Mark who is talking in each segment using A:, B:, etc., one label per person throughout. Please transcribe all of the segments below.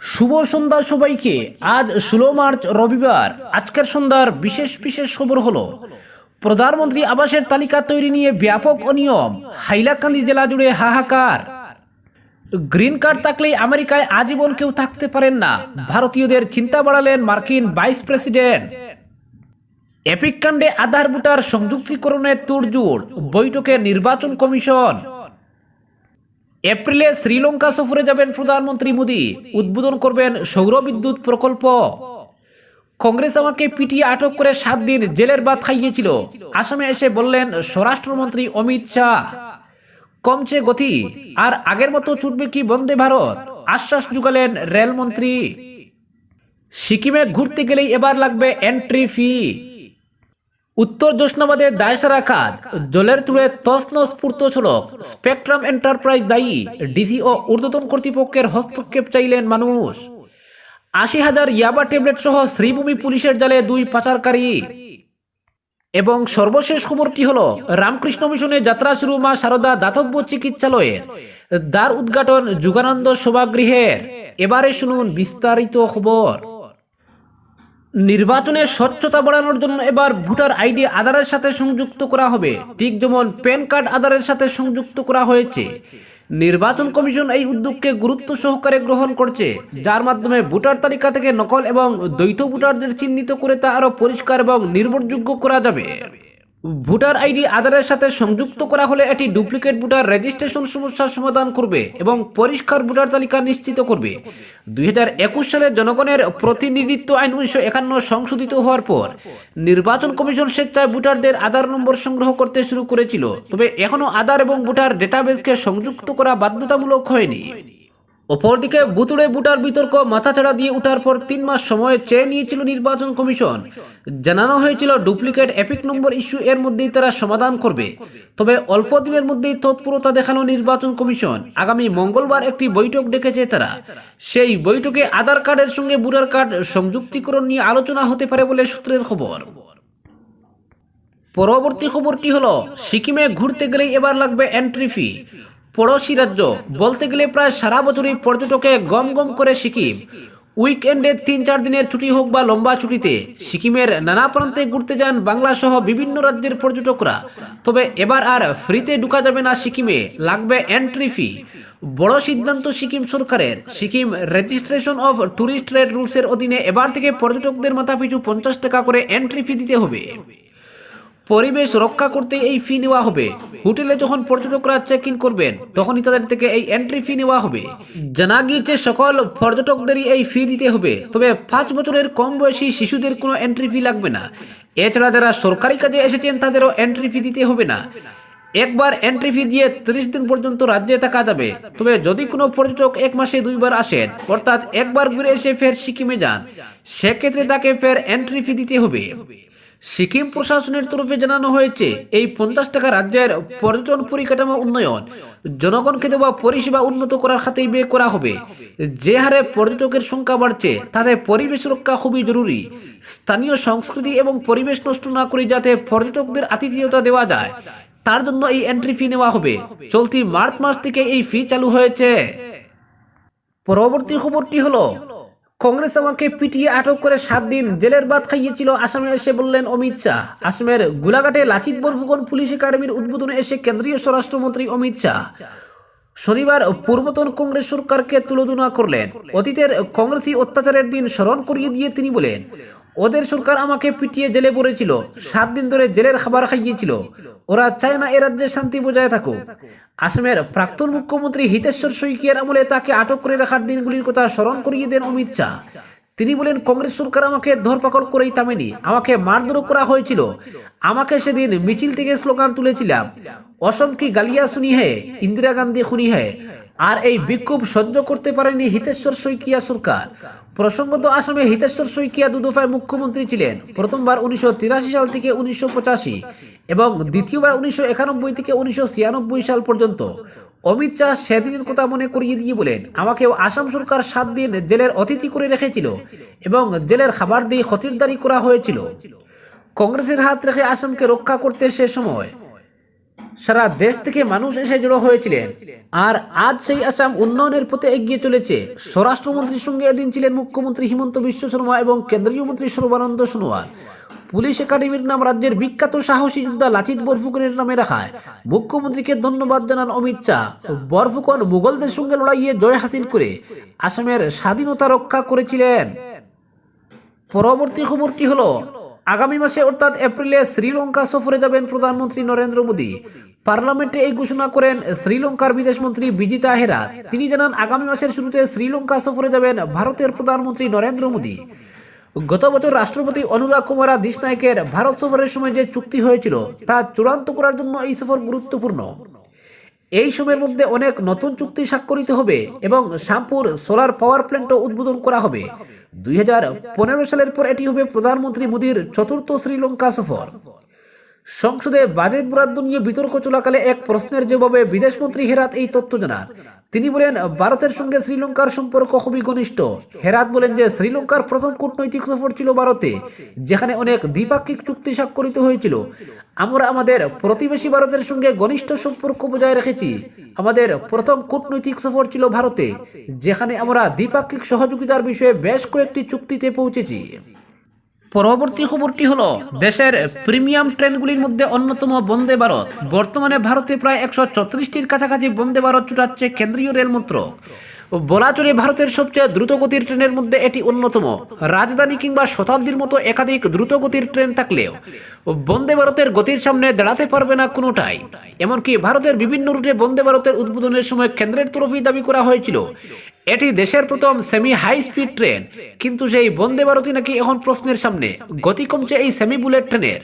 A: শুভ সন্ধ্যা সবাইকে। আজ ষোলো মার্চ, রবিবার। আজকের সন্ধ্যার বিশেষ বিশেষ খবর হলো, প্রধানমন্ত্রী আবাসের তালিকা তৈরি নিয়ে ব্যাপক অনিয়ম, হাইলাকান্দি জেলা জুড়ে হাহাকার। গ্রিন কার্ড থাকলেই আমেরিকায় আজীবন কেউ থাকতে পারেন না। ভারতীয়দের চিন্তা বাড়ালেন মার্কিন ভাইস প্রেসিডেন্ট। এপিক কাণ্ডে আধার ভোটার সংযুক্তিকরণের তোড়জোড়, বৈঠকে নির্বাচন কমিশন। এপ্রিলে শ্রীলঙ্কা সফরে যাবেন প্রধানমন্ত্রী মোদী। উদ্বোধন করবেন সৌর বিদ্যুৎ প্রকল্প। কংগ্রেস আমাকে পিটিয়ে আটক করে সাত দিন জেলের ভাত খাইয়েছিল। আসামে এসে বললেন স্বরাষ্ট্রমন্ত্রী অমিত শাহ। কমছে গতি, আর আগের মতো ছুটবে কি বন্দে ভারত? আশ্বাস জুগালেন রেলমন্ত্রী। সিকিমে ঘুরতে গেলেই এবার লাগবে এন্ট্রি ফি উত্তর জোসনাবাদে দায়সারা কাজ। জলের তুলে তসনস পূর্ত ছলক স্পেকট্রাম এন্টারপ্রাইজ দায়ী ডিসি ও ঊর্ধ্বতন কর্তৃপক্ষের হস্তক্ষেপ চাইলেন মানুষ আশি হাজার ইয়াবা ট্যাবলেট সহ শ্রীভূমি পুলিশের জালে দুই পাচারকারী। এবং সর্বশেষ খবরটি হল, রামকৃষ্ণ মিশনে যাত্রা শুরু মা সারদা দাতব্য চিকিৎসালয়ের। দ্বার উদ্ঘাটন যুগানন্দ সভাগৃহের। এবারে শুনুন বিস্তারিত খবর। নির্বাচনে স্বচ্ছতা বাড়ানোর জন্য এবার ভোটার আইডি আধারের সাথে সংযুক্ত করা হবে। ঠিক যেমন প্যান কার্ড আধারের সাথে সংযুক্ত করা হয়েছে। নির্বাচন কমিশন এই উদ্যোগকে গুরুত্ব সহকারে গ্রহণ করছে, যার মাধ্যমে ভোটার তালিকা থেকে নকল এবং দ্বৈত ভোটারদের চিহ্নিত করে তা আরও পরিষ্কার এবং নির্ভরযোগ্য করা যাবে। ভোটার আইডি আধারের সাথে সংযুক্ত করা হলে এটি ডুপ্লিকেট ভোটার রেজিস্ট্রেশন সমস্যার সমাধান করবে এবং পরিষ্কার ভোটার তালিকা নিশ্চিত করবে। দুই হাজার একুশ সালে জনগণের প্রতিনিধিত্ব আইন উনিশশো একান্ন সংশোধিত হওয়ার পর নির্বাচন কমিশন স্বেচ্ছায় ভোটারদের আধার নম্বর সংগ্রহ করতে শুরু করেছিল। তবে এখনও আধার এবং ভোটার ডেটাবেসকে সংযুক্ত করা বাধ্যতামূলক হয়নি। অপরদিকে বুতুড়ে বুটার বিতর্ক মাথাচাড়া দিয়ে উঠার পর তিন মাস সময় চেয়ে নিয়েছিল নির্বাচন কমিশন। জানানো হয়েছিল ডুপ্লিকেট এপিক নম্বর ইস্যু এর মধ্যেই তারা সমাধান করবে। তবে অল্প দিনের মধ্যেই তৎপরতা দেখানো নির্বাচন কমিশন। আগামী মঙ্গলবার একটি বৈঠক ডেকেছে তারা। সেই বৈঠকে আধার কার্ডের সঙ্গে ভোটার কার্ড সংযুক্তিকরণ নিয়ে আলোচনা হতে পারে বলে সূত্রের খবর। পরবর্তী খবরটি হলো, সিকিমে ঘুরতে গেলেই এবার লাগবে এন্ট্রি ফি পড়োশি রাজ্য। বলতে গেলে প্রায় সারা বছরই পর্যটকে গম গম করে সিকিম। উইকেন্ডে তিন চার দিনের ছুটি হোক বা লম্বা ছুটিতে, সিকিমের নানা প্রান্তে ঘুরতে যান বাংলা সহ বিভিন্ন রাজ্যের পর্যটকরা। তবে এবার আর ফ্রিতে ঢুকা যাবে না সিকিমে, লাগবে এন্ট্রি ফি বড় সিদ্ধান্ত সিকিম সরকারের। সিকিম রেজিস্ট্রেশন অফ ট্যুরিস্ট রেড রুলসের অধীনে এবার থেকে পর্যটকদের মাথাপিছু পঞ্চাশ টাকা করে এন্ট্রি ফি দিতে হবে। পরিবেশ রক্ষা করতে এই ফি নেওয়া হবে। হোটেলে যখন পর্যটকরা চেক ইন করবেন, তখনই তাদের থেকে এই এন্ট্রি ফি নেওয়া হবে। জানা গিয়েছে, সকল পর্যটকদেরই এই ফি দিতে হবে। তবে পাঁচ বছরের কম বয়সী শিশুদের কোনো এন্ট্রি ফি লাগবে না। এছাড়া যারা সরকারি কাজে এসেছেন, তাদেরও এন্ট্রি ফি দিতে হবে না। একবার এন্ট্রি ফি দিয়ে ত্রিশ দিন পর্যন্ত রাজ্যে থাকা যাবে। তবে যদি কোনো পর্যটক এক মাসে দুইবার আসেন, অর্থাৎ একবার ঘুরে এসে ফের সিকিমে যান, সেক্ষেত্রে তাকে ফের এন্ট্রি ফি দিতে হবে। সিকিম প্রশাসনের তরফে জানানো হয়েছে, এই পঞ্চাশ টাকা রাজ্যের পর্যটন পরিকাঠামো উন্নয়ন, জনগণকে দেওয়া পরিষেবা উন্নত করার খাতেই ব্যয় করা হবে। যে হারে পর্যটকের সংখ্যা বাড়ছে, তাতে পরিবেশ রক্ষা খুবই জরুরি। স্থানীয় সংস্কৃতি এবং পরিবেশ নষ্ট না করে যাতে পর্যটকদের আতিথেয়তা দেওয়া যায়, তার জন্য এই এন্ট্রি ফি নেওয়া হবে। চলতি মার্চ মাস থেকে এই ফি চালু হয়েছে। পরবর্তী খবরটি হলো কংগ্রেস আমাকে পিটিয়ে আটক করে সাত দিন জেলের বাদ খাইয়েছিল আসামে এসে বললেন অমিত শাহ। আসামের গোলাঘাটে লাচিত বরফুকন পুলিশ একাডেমির উদ্বোধনে এসে কেন্দ্রীয় স্বরাষ্ট্রমন্ত্রী অমিত শাহ। শনিবার পূর্বতন কংগ্রেস সরকারকে তুলোধনা করলেন। অতীতের কংগ্রেসি অত্যাচারের দিন স্মরণ করিয়ে দিয়ে তিনি বলেন, ওদের সরকার আমাকে পিটিয়ে জেলে পড়েছিল, সাত দিন ধরে জেলের খাবার খাইয়েছিল। ওরা চায় না এ রাজ্যে শান্তি বজায় থাকুক। আসামের প্রাক্তন মুখ্যমন্ত্রী হিতেশ্বর শইকিয়ার আমলে তাকে আটক করে রাখার দিনগুলির কথা স্মরণ করিয়ে দেন অমিত শাহ। তিনি বলেন কংগ্রেস সরকার আমাকে ধরপাকড় করেই থামেনি? আমাকে মারধর করা হয়েছিল। আমাকে সেদিন মিছিল থেকে স্লোগান তুলেছিলাম। অসম কি গালিয়া শুনি হে? ইন্দিরা গান্ধী শুনি হে? আর এই বিক্ষোভ সহ্য করতে পারেনি হিতেশ্বর শইকিয়া সরকার। প্রসঙ্গত আসামে হিতেশ্বর শইকিয়া দুদফায় মুখ্যমন্ত্রী ছিলেন। প্রথমবার উনিশশো তিরাশি সাল থেকে উনিশশো পঁচাশি এবং দ্বিতীয়বার উনিশশো একানব্বই থেকে উনিশশো ছিয়ানব্বই সাল পর্যন্ত। অমিত শাহ সেদিনের কথা মনে করিয়ে দিয়ে বলেন আমাকে আসাম সরকার সাত দিন জেলের অতিথি করে রেখেছিল এবং জেলের খাবার দিয়ে খতিরদারি করা হয়েছিল। কংগ্রেসের হাত রেখে আসামকে রক্ষা করতে সে সময় সারা দেশ থেকে মানুষ এসে জড়ো হয়েছিলেন। আর আজ সেই আসাম উন্নয়নের পথে এগিয়ে চলেছে। স্বরাষ্ট্রমন্ত্রীর সঙ্গে এদিন ছিলেন মুখ্যমন্ত্রী হিমন্ত বিশ্ব শর্মা এবং কেন্দ্রীয় মন্ত্রী সর্বানন্দ সোনোয়াল। পুলিশ একাডেমির নাম রাজ্যের বিখ্যাত সাহসী যোদ্ধা লাচিত বরফুকনের নামে রাখায় মুখ্যমন্ত্রীকে ধন্যবাদ জানান অমিত শাহ। বরফুকন মুঘলদের সঙ্গে লড়াইয়ে জয় হাসিল করে আসামের স্বাধীনতা রক্ষা করেছিলেন। পরবর্তী খবরটি হলো আগামী মাসে অর্থাৎ এপ্রিলে শ্রীলঙ্কা সফরে যাবেন প্রধানমন্ত্রী নরেন্দ্র মোদী। পার্লামেন্টে এই ঘোষণা করেন শ্রীলঙ্কার বিদেশমন্ত্রী বিজিতা হেরাত তিনি জানান, আগামী মাসের শুরুতে শ্রীলঙ্কা সফরে যাবেন ভারতের প্রধানমন্ত্রী নরেন্দ্র মোদী। গত বছর রাষ্ট্রপতি অনুরাগ কুমারা দিসনায়কের ভারত সফরের সময় যে চুক্তি হয়েছিল, তা চূড়ান্ত করার জন্য এই সফর গুরুত্বপূর্ণ। এই সময়ের মধ্যে অনেক নতুন চুক্তি স্বাক্ষরিত হবে এবং শ্যামপুর সোলার পাওয়ার প্ল্যান্টও উদ্বোধন করা হবে। দুই হাজার পনেরো সালের পর এটি হবে প্রধানমন্ত্রী মোদীর চতুর্থ শ্রীলঙ্কা সফর। সংসদে বাজেট বরাদ্দ নিয়ে বিতর্ক চলাকালে এক প্রশ্নের জবাবে বিদেশমন্ত্রী হেরাত এই তথ্য জানান। তিনি বলেন, ভারতের সঙ্গে শ্রীলঙ্কার সম্পর্ক খুবই ঘনিষ্ঠ। হেরাত বলেন যে, শ্রীলঙ্কার প্রথম কূটনৈতিক সফর ছিল ভারতে, যেখানে অনেক দ্বিপাক্ষিক চুক্তি স্বাক্ষরিত হয়েছিল। আমরা আমাদের প্রতিবেশী ভারতের সঙ্গে ঘনিষ্ঠ সম্পর্ক বজায় রেখেছি। আমাদের প্রথম কূটনৈতিক সফর ছিল ভারতে, যেখানে আমরা দ্বিপাক্ষিক সহযোগিতার বিষয়ে বেশ কয়েকটি চুক্তিতে পৌঁছেছি। পরবর্তী খবরটি হলো, দেশের প্রিমিয়াম ট্রেনগুলির মধ্যে অন্যতম বন্দে ভারত। বর্তমানে ভারতে প্রায় একশো চৌত্রিশটির কাছাকাছি বন্দে ভারত ছুটাচ্ছে কেন্দ্রীয় রেল মন্ত্রক বলা ভারতের সবচেয়ে দ্রুতগতির ট্রেনের মধ্যে এটি অন্যতম। রাজধানী কিংবা শতাব্দীর মতো একাধিক দ্রুতগতির ট্রেন থাকলেও বন্দে ভারতের গতির সামনে দাঁড়াতে পারবে না কোনোটাই। এমনকি ভারতের বিভিন্ন রুটে বন্দে ভারতের উদ্বোধনের সময় কেন্দ্রের তরফেই দাবি করা হয়েছিল, এটি দেশের প্রথম সেমি হাই স্পিড ট্রেন। কিন্তু সেই বন্দে ভারতই নাকি এখন প্রশ্নের সামনে। গতি কমছে এই সেমি বুলেট ট্রেনের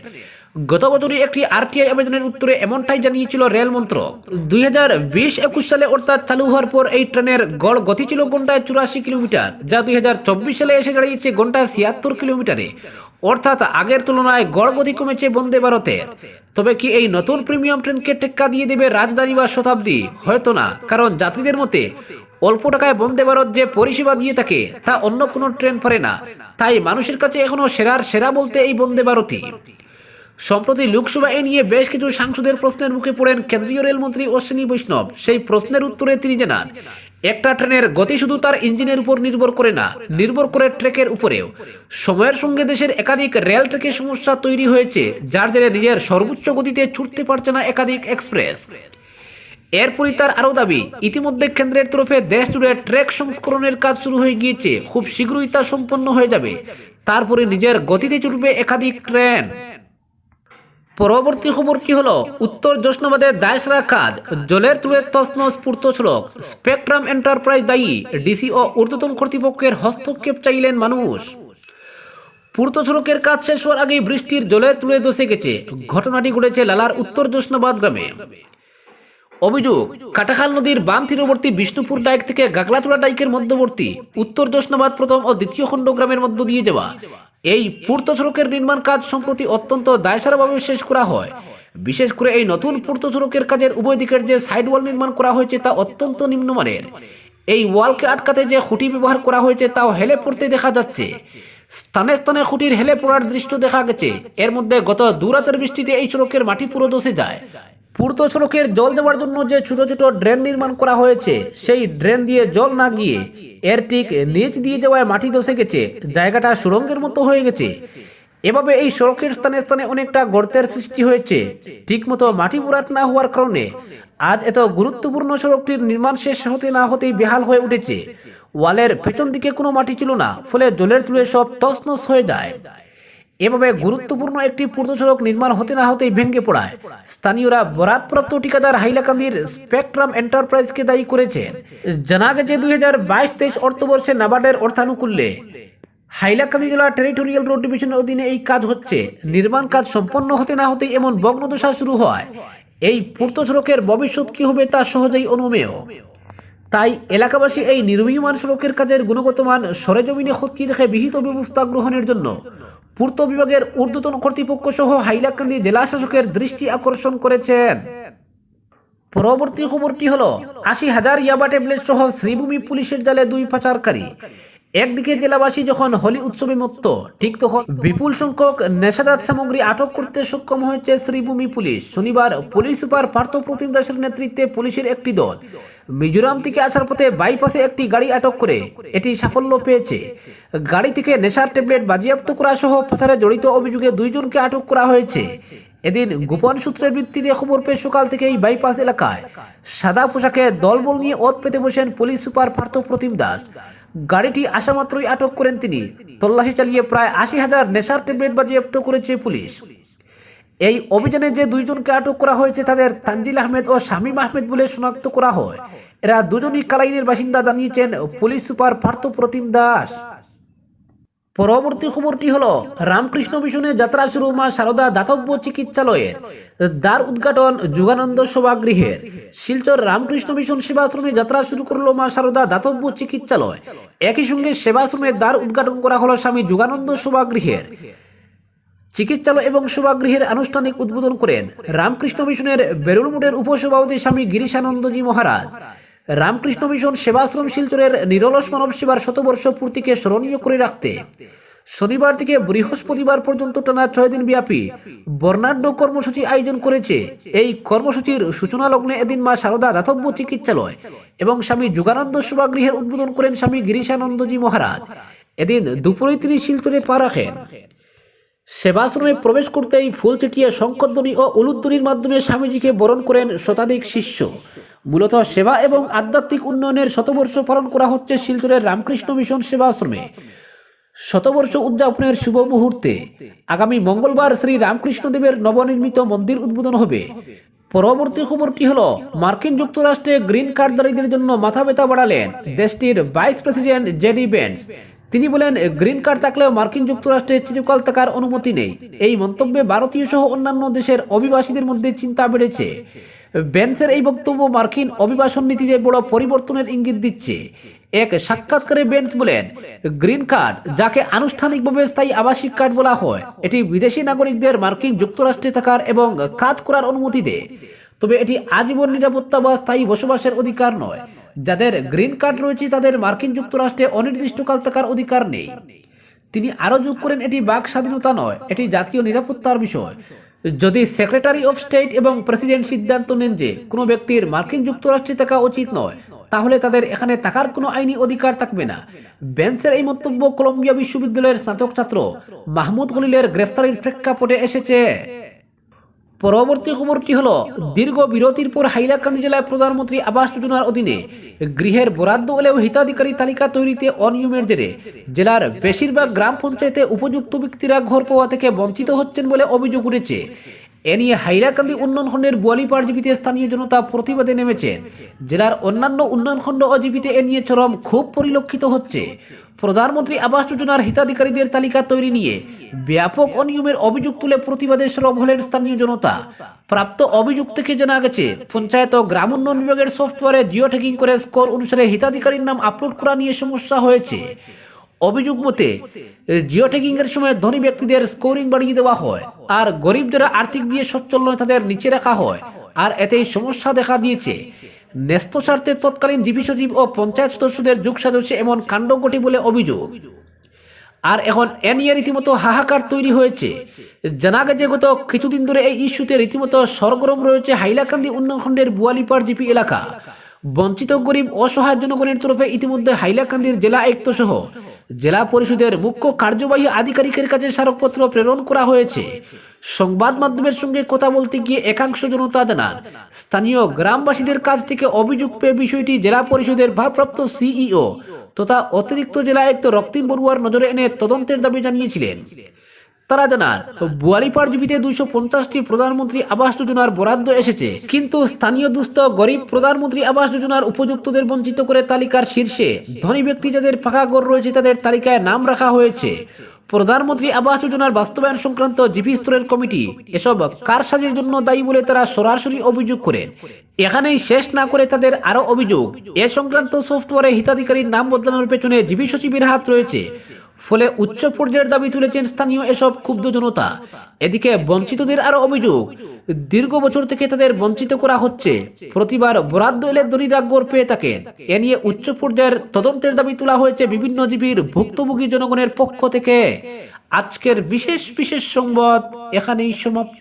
A: গত বছরই একটি আরটিআই আবেদনের উত্তরে এমনটাই জানিয়েছিল রেল মন্ত্রক দুই হাজার বিশ একুশ সালে অর্থাৎ চালু হওয়ার পর এই ট্রেনের গড় গতি ছিল ঘন্টায় চুরাশি কিলোমিটার, যা দুই হাজার চব্বিশ সালে এসে দাঁড়িয়েছে ঘন্টায় ছিয়াত্তর কিলোমিটারে। অর্থাৎ আগের তুলনায় গড় গতি কমেছে বন্দে ভারতের। তবে কি এই নতুন প্রিমিয়াম ট্রেনকে টেক্কা দিয়ে দেবে রাজধানী বা শতাব্দী? হয়তো না, কারণ যাত্রীদের মতে, অল্প টাকায় বন্দে ভারত যে পরিষেবা দিয়ে থাকে, তা অন্য কোনো ট্রেন পারে না। তাই মানুষের কাছে এখনও সেরার সেরা বলতে এই বন্দে ভারতই। সম্প্রতি লোকসভা এ নিয়ে বেশ কিছু সাংসদের প্রশ্নের মুখে পড়েন কেন্দ্রীয় রেলমন্ত্রী অশ্বিনী বৈষ্ণব। সেই প্রশ্নের উত্তরে তিনি জানান, একটা ট্রেনের গতি শুধু তার ইঞ্জিনের উপর নির্ভর করে না, নির্ভর করে ট্রেকের উপরেও। সময়ের সঙ্গে দেশের একাধিক রেল ট্রেকের সমস্যা তৈরি হয়েছে, যার জেরে নিজের সর্বোচ্চ গতিতে ছুটতে পারছে না একাধিক এক্সপ্রেস। এরপরই তার আরও দাবি, ইতিমধ্যে কেন্দ্রের তরফে দেশ জুড়ে ট্রেক সংস্করণের কাজ শুরু হয়ে গিয়েছে, খুব শীঘ্রই তা সম্পন্ন হয়ে যাবে। তারপরে নিজের গতিতে চলবে একাধিক ট্রেন। পরবর্তী খবর কি হলো? উত্তর জোসনাবাদের দায়সরা কাজ জলের তুলে তসনস পূর্ত সড়ক স্পেকট্রাম এন্টারপ্রাইজ দায়ী, ডিসি ও ঊর্ধ্বতন কর্তৃপক্ষের হস্তক্ষেপ চাইলেন মানুষ। পূর্ত সড়কের কাজ শেষ হওয়ার আগেই বৃষ্টির জলের তুলে দোষে গেছে। ঘটনাটি ঘটেছে লালার উত্তর জোসনাবাদ গ্রামে। অভিযোগ কাটাখাল নদীর বাম তীরবর্তী বিষ্ণুপুর ডাইক থেকে গাগলাচুড়া ডাইকের মধ্যবর্তী উত্তর জোসনাবাদ প্রথম ও দ্বিতীয় খণ্ড গ্রামের মধ্য দিয়ে যাওয়া। এই পূর্ত সড়কের নির্মাণ কাজ সম্প্রতি অত্যন্ত দায়সারাভাবে শেষ করা হয়। বিশেষ করে এই নতুন পূর্ত সড়কের কাজের উভয় দিকের যে সাইড ওয়াল নির্মাণ করা হয়েছে তা অত্যন্ত নিম্নমানের। এই ওয়ালকে আটকাতে যে খুঁটি ব্যবহার করা হয়েছে তাও হেলে পড়তে দেখা যাচ্ছে। স্থানে স্থানে খুঁটির হেলে পড়ার দৃশ্য দেখা গেছে। এর মধ্যে গত দুরাতের বৃষ্টিতে এই সড়কের মাটি পুরো দোষে যায়। পূর্ত সড়কের জল দেওয়ার জন্য যে ছোট ছোট ড্রেন নির্মাণ করা হয়েছে, সেই ড্রেন দিয়ে জল না গিয়ে এর ঠিক নিচ দিয়ে যাওয়ায় মাটি ধসে গেছে, জায়গাটা সুরঙ্গের মতো হয়ে গেছে। এভাবে এই সড়কের স্থানে স্থানে অনেকটা গর্তের সৃষ্টি হয়েছে। ঠিকমতো মাটি পুরাট না হওয়ার কারণে আজ এত গুরুত্বপূর্ণ সড়কটির নির্মাণ শেষ হতে না হতেই বেহাল হয়ে উঠেছে। ওয়ালের পেছন দিকে কোনো মাটি ছিল না, ফলে জলের তুলে সব তছনছ হয়ে যায়। এভাবে গুরুত্বপূর্ণ একটি পূর্ণ সড়ক নির্মাণ হতে না হতেই ভেঙে পড়ায়। স্থানীয়রা বরাদপ্রাপ্ত ঠিকাদার হাইলাকান্দির স্পেকট্রাম এন্টারপ্রাইজকে দায়ী করেছে। জানা গেছে, দুই হাজার বাইশ তেইশ অর্থবর্ষে নাবার্ডের অর্থানুকূল্যে হাইলাকান্দি জেলা টেরিটোরিয়াল রোড ডিভিশনের অধীনে এই কাজ হচ্ছে। নির্মাণ কাজ সম্পন্ন হতে না হতেই এমন ভগ্নদশা শুরু হয়। এই পূর্ত সড়কের ভবিষ্যৎ কি হবে তা সহজেই অনুমেয়। তাই এলাকাবাসী এই নির্মীয়মান সড়কের কাজের গুণগত মান সরেজমিনে খতিয়ে দেখে বিহিত ব্যবস্থা গ্রহণের জন্য পূর্ত বিভাগের ঊর্ধ্বতন কর্তৃপক্ষ সহ হাইলাকান্দি জেলা শাসকের দৃষ্টি আকর্ষণ করেছেন। পরবর্তী খবরটি হল, আশি হাজার ইয়াবা ট্যাবলেট সহ শ্রীভূমি পুলিশের জালে দুই পাচারকারী। একদিকে জেলাবাসী যখন হোলি উৎসবে মুক্ত, ঠিক তখন বিপুল সংখ্যক নেশাজাত সামগ্রী আটক করতে সক্ষম হয়েছে শ্রীভূমি পুলিশ। শনিবার পুলিশ সুপার পার্থ প্রতিম দাসের নেতৃত্বে পুলিশের একটি দল মিজোরাম থেকে আসার পথে বাইপাসে একটি গাড়ি আটক করে এটি সাফল্য পেয়েছে। গাড়ি থেকে নেশার ট্যাবলেট বাজেয়াপ্ত করা সহ পাথারে জড়িত অভিযোগে দুইজনকে আটক করা হয়েছে। এদিন গোপন সূত্রের ভিত্তিতে খবর পেয়ে সকাল থেকেই বাইপাস এলাকায় সাদা পোশাকে দলবল নিয়ে ওত পেতে বসেন পুলিশ সুপার পার্থ প্রতিম দাস। গাড়িটি আসা মাত্রই আটক করেন তিনি। তল্লাশি চালিয়ে প্রায় আশি হাজার নেশার ট্যাবলেট বাজেয়াপ্ত করেছে পুলিশ। এই অভিযানে যে দুইজনকে আটক করা হয়েছে তাদের তানজিল আহমেদ ও শামীম আহমেদ বলে শনাক্ত করা হয়। এরা দুজনই কালাইনের বাসিন্দা জানিয়েছেন, পুলিশ সুপার পার্থ প্রতিম দাস। পরবর্তী খবরটি হলো, রামকৃষ্ণ মিশনে যাত্রা শুরু মা সারদা দাতব্য চিকিৎসালয়ের দ্বার উদ্ঘাটন যুগানন্দ সভাগৃহের। শিলচর রামকৃষ্ণ মিশন সেবাশ্রমে যাত্রা শুরু করল মা সারদা দাতব্য চিকিৎসালয়। একই সঙ্গে সেবাশ্রমের দ্বার উদ্ঘাটন করা হলো স্বামী যুগানন্দ সভাগৃহের। চিকিৎসালয় এবং সভাগৃহের আনুষ্ঠানিক উদ্বোধন করেন রামকৃষ্ণ মিশনের বেরুলমুটের উপসভাপতি স্বামী গিরিশানন্দজি মহারাজ। রামকৃষ্ণ মিশন সেবাশ্রম শিলচরের নিরলস মানব সেবার শতবর্ষ পূর্তিকে স্মরণীয় করে রাখতে। শনিবার থেকে বৃহস্পতিবার পর্যন্ত টানা ছয় দিন ব্যাপী বর্ণাঢ্য কর্মসূচি আয়োজন করেছে। এই কর্মসূচির সূচনা লগ্নে এদিন মা সারদা দাতব্য চিকিৎসালয় এবং স্বামী যুগানন্দ সভাগৃহের উদ্বোধন করেন স্বামী গিরিশানন্দজি মহারাজ। এদিন দুপুরে তিনি শিলচরে পা রাখেন। সেবাশ্রমে প্রবেশ করতেই ফুল ছিটিয়ে শঙ্করধ্বনি ও উলুধ্বনির মাধ্যমে স্বামীজিকে বরণ করেন শতাধিক শিষ্য। মূলত সেবা এবং আধ্যাত্মিক উন্নয়নের শতবর্ষ পালন করা হচ্ছে শিলচরের রামকৃষ্ণ মিশন সেবাশ্রমে। শতবর্ষ উদযাপনের শুভ মুহূর্তে আগামী মঙ্গলবার শ্রী রামকৃষ্ণদেবের নবনির্মিত মন্দির উদ্বোধন হবে। পরবর্তী খবরটি হলো, মার্কিন যুক্তরাষ্ট্রে গ্রিন কার্ডধারীদের জন্য মাথা ব্যথা বাড়ালেন দেশটির ভাইস প্রেসিডেন্ট জেডি বেন্স তিনি বলেন, গ্রিন কার্ড থাকলেও মার্কিন যুক্তরাষ্ট্রে চিরকাল থাকার অনুমতি নেই। এই মন্তব্যে ভারতীয় সহ অন্যান্য দেশের অভিবাসীদের মধ্যে চিন্তা বেড়েছে। বেন্সের এই বক্তব্য মার্কিন অভিবাসন নীতিতে বড় পরিবর্তনের ইঙ্গিত দিচ্ছে। এক সাক্ষাৎকারে বেন্স বলেন, গ্রিন কার্ড, যাকে আনুষ্ঠানিকভাবে স্থায়ী আবাসিক কার্ড বলা হয়, এটি বিদেশি নাগরিকদের মার্কিন যুক্তরাষ্ট্রে থাকার এবং কাজ করার অনুমতি দেয়। তবে এটি আজীবন নিরাপত্তা বা স্থায়ী বসবাসের অধিকার নয়। যাদের গ্রিন কার্ড রয়েছে, তাদের মার্কিন যুক্তরাষ্ট্রে অনির্দিষ্টকাল থাকার অধিকার নেই। তিনি আরও যোগ করেন, এটি বাক স্বাধীনতা নয়, এটি জাতীয় নিরাপত্তার বিষয়। যদি সেক্রেটারি অফ স্টেট এবং প্রেসিডেন্ট সিদ্ধান্ত নেন যে কোনো ব্যক্তির মার্কিন যুক্তরাষ্ট্রে থাকা উচিত নয়, তাহলে তাদের এখানে থাকার কোনো আইনি অধিকার থাকবে না। বেঞ্চের এই মন্তব্য কলম্বিয়া বিশ্ববিদ্যালয়ের স্নাতক ছাত্র মাহমুদ খলিলের গ্রেফতারির প্রেক্ষাপটে এসেছে। পরবর্তী খবরটি হলো? দীর্ঘ বিরতির পর হাইলাকান্দি জেলায় প্রধানমন্ত্রী আবাস যোজনার অধীনে গৃহের বরাদ্দ হলেও হিতাধিকারী তালিকা তৈরিতে অনিয়মের জেরে জেলার বেশিরভাগ গ্রাম পঞ্চায়েতে উপযুক্ত ব্যক্তিরা ঘর পাওয়া থেকে বঞ্চিত হচ্ছেন বলে অভিযোগ উঠেছে। এ নিয়ে হাইলাকান্দি উন্নয়ন খণ্ডের বোয়ালিপাড় জীবিতে স্থানীয় জনতা প্রতিবাদে নেমেছেন। জেলার অন্যান্য উন্নয়ন খণ্ড ও জীবিতে এ নিয়ে চরম খুব পরিলক্ষিত হচ্ছে। প্রধানমন্ত্রী আবাস যোজনার হিতাধিকারীদের তালিকা তৈরি নিয়ে ব্যাপক অনিয়মের অভিযোগ তুলে প্রতিবাদে সরব হলেন স্থানীয় জনতা। প্রাপ্ত অভিযোগ থেকে জানা গেছে, পঞ্চায়েত ও গ্রাম উন্নয়ন বিভাগের সফটওয়্যারে জিও ট্যাগিং করে স্কোর অনুসারে হিতাধিকারীর নাম আপলোড করা নিয়ে সমস্যা হয়েছে। অভিযোগ মতে জিও এর সময় ধনী ব্যক্তিদের স্কোরিং বাড়িয়ে দেওয়া হয় আর গরিব যারা আর্থিক দিয়ে সচ্ছল নয়, তাদের নিচে রাখা হয়। আর এতেই সমস্যা দেখা দিয়েছে। ন্যস্ত স্বার্থে তৎকালীন জিপি সচিব ও পঞ্চায়েত সদস্যদের যুগ সাজসে এমন কাণ্ড ঘটি বলে অভিযোগ। আর এখন এ নিয়ে রীতিমতো হাহাকার তৈরি হয়েছে। জানা গেছে, গত কিছুদিন ধরে এই ইস্যুতে রীতিমতো সরগরম রয়েছে হাইলাকান্দি উন্নয়নখণ্ডের বুয়ালিপাড় জিপি এলাকা। বঞ্চিত গরিব অসহায় জনগণের তরফে ইতিমধ্যে হাইলাকান্দির জেলা আয়ুক্ত সহ জেলা পরিষদের মুখ্য কার্যবাহী আধিকারিকের কাছে স্মারকপত্র প্রেরণ করা হয়েছে। সংবাদ মাধ্যমের সঙ্গে কথা বলতে গিয়ে একাংশ জনতা জানান, স্থানীয় গ্রামবাসীদের কাছ থেকে অভিযোগ পেয়ে বিষয়টি জেলা পরিষদের ভারপ্রাপ্ত সিইও তথা অতিরিক্ত জেলা আয়ুক্ত রক্তিম বড়ুয়ার নজরে এনে তদন্তের দাবি জানিয়েছিলেন। তারা জানান বুয়ালিপাড় জীবিতে দুইশো পঞ্চাশটি প্রধানমন্ত্রী আবাস যোজনার বরাদ্দ এসেছে। কিন্তু স্থানীয় দুস্থ, গরিব প্রধানমন্ত্রী আবাস যোজনার উপযুক্তদের বঞ্চিত করে তালিকার শীর্ষে ধনী ব্যক্তি যাদের পাকা ঘর রয়েছে তাদের তালিকায় নাম রাখা হয়েছে। প্রধানমন্ত্রী আবাস যোজনার বাস্তবায়ন সংক্রান্ত জিপি স্তরের কমিটি এসব কারসাজির জন্য দায়ী বলে তারা সরাসরি অভিযোগ করেন। এখানেই শেষ না করে তাদের আরও অভিযোগ। এ সংক্রান্ত সফটওয়্যারে হিতাধিকারীর নাম বদলানোর পেছনে জিপি সচিবের হাত রয়েছে। ফলে উচ্চ পর্যায়ের দাবি তুলেছেন স্থানীয় এসব ক্ষুব্ধ জনতা। এদিকে বঞ্চিতদের আরও অভিযোগ, দীর্ঘ বছর থেকে তাদের বঞ্চিত করা হচ্ছে। প্রতিবার বরাদ্দ এলে দলিল রাগ্যর পেয়ে থাকেন। এ নিয়ে উচ্চ পর্যায়ের তদন্তের দাবি তোলা হয়েছে বিভিন্ন জীবীর ভুক্তভোগী জনগণের পক্ষ থেকে। আজকের বিশেষ বিশেষ সংবাদ এখানেই সমাপ্ত।